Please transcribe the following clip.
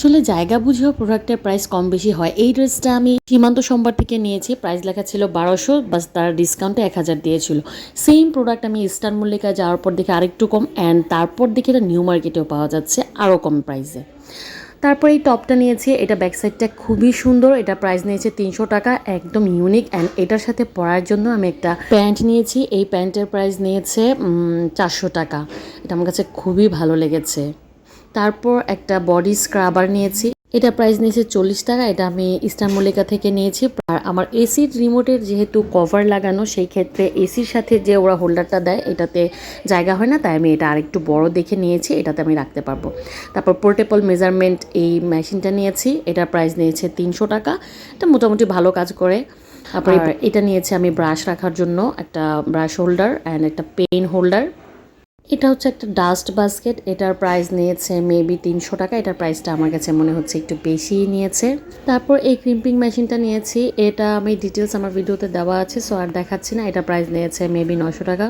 আসলে জায়গা বুঝেও প্রোডাক্টের প্রাইস কম বেশি হয়। এই ড্রেসটা আমি সীমান্ত সোমবার থেকে নিয়েছি। প্রাইস লেখা ছিল বারোশো বাস তার ডিসকাউন্টে এক হাজার দিয়েছিল। সেম প্রোডাক্ট আমি ইস্টার্ন মল্লিকা যাওয়ার পর দেখে আরেকটু কম অ্যান্ড তারপর দেখে এটা নিউ মার্কেটেও পাওয়া যাচ্ছে আরও কম প্রাইসে তারপর এই টপটা নিয়েছি। এটা ব্যাক সাইডটা খুবই সুন্দর। এটা প্রাইস নিয়েছে তিনশো টাকা, একদম ইউনিক অ্যান্ড এটার সাথে পরার জন্য আমি একটা প্যান্ট নিয়েছি। এই প্যান্টের প্রাইস নিয়েছে চারশো টাকা। এটা আমার কাছে খুবই ভালো লেগেছে। তারপর একটা বডি স্ক্রাবার নিয়েছি। এটা প্রাইস নিয়েছে চল্লিশ টাকা এটা আমি ইস্টার মল্লিকা থেকে নিয়েছি। আর আমার এসির রিমোটের যেহেতু কভার লাগানো সেই ক্ষেত্রে এসির সাথে যে ওরা হোল্ডারটা দেয় এটাতে জায়গা হয় না তাই আমি এটা আরেকটু বড় দেখে নিয়েছি এটাতে আমি রাখতে পারব। তারপর পোর্টেবল মেজারমেন্ট এই মেশিনটা নিয়েছি এটা প্রাইস নিয়েছে তিনশো টাকা। এটা মোটামুটি ভালো কাজ করে। তারপর এটা নিয়েছি আমি ব্রাশ রাখার জন্য একটা ব্রাশ হোল্ডার অ্যান্ড একটা পেন হোল্ডার এটা হচ্ছে একটা ডাস্ট বাস্কেট এটার প্রাইস নিয়েছে মেবি তিনশো টাকা, এটার প্রাইসটা আমার কাছে মনে হচ্ছে একটু বেশিই নিয়েছে। তারপর এই ক্রিম্পিং মেশিনটা নিয়েছি, এটা আমি ডিটেলস আমার ভিডিওতে দেওয়া আছে সো আর দেখাচ্ছি না, এটা প্রাইস নিয়েছে মেবি নশো টাকা।